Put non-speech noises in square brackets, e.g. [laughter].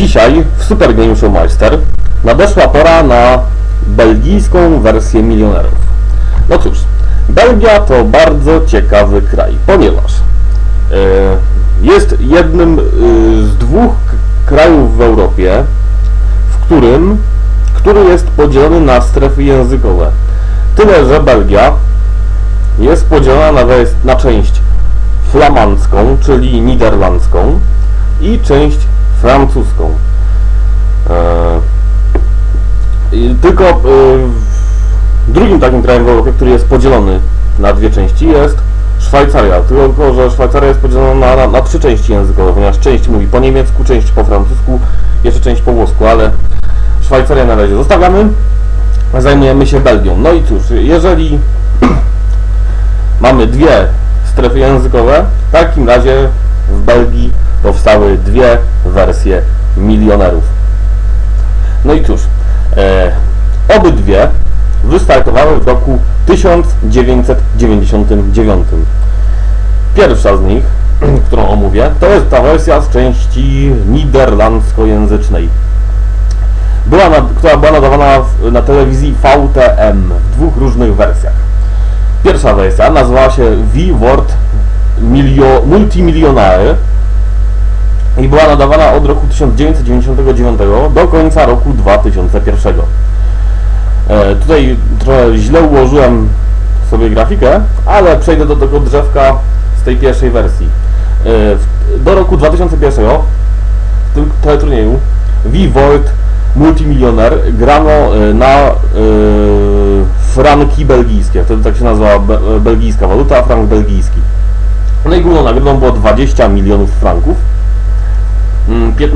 Dzisiaj w Super Game Show Meister nadeszła pora na belgijską wersję milionerów. No cóż, Belgia to bardzo ciekawy kraj, ponieważ e, jest jednym e, z dwóch krajów w Europie, w którym, który jest podzielony na strefy językowe. Tyle, że Belgia jest podzielona na część flamandzką, czyli niderlandzką i część francuską. E, i tylko e, drugim takim krajem w Europie, który jest podzielony na dwie części jest Szwajcaria. Tylko, że Szwajcaria jest podzielona na, na, na trzy części językowe, ponieważ część mówi po niemiecku, część po francusku, jeszcze część po włosku, ale Szwajcarię na razie zostawiamy. Zajmujemy się Belgią. No i cóż, jeżeli [clears throat] mamy dwie strefy językowe, w takim razie w Belgii powstały dwie wersje milionerów. No i cóż, e, obydwie wystartowały w roku 1999. Pierwsza z nich, [clears throat] którą omówię, to jest ta wersja z części niderlandzkojęzycznej, była nad, która była nadawana w, na telewizji VTM w dwóch różnych wersjach. Pierwsza wersja nazywała się V-Word Milio, Multimilionaire i była nadawana od roku 1999 do końca roku 2001. E, tutaj trochę źle ułożyłem sobie grafikę, ale przejdę do tego drzewka z tej pierwszej wersji. E, do roku 2001 w tym teleturnieju V-Volt Multimilioner grano e, na franki belgijskie. Wtedy tak się nazywała be, belgijska waluta, frank belgijski. No i główną nagrodą było 20 milionów franków. Mm, 15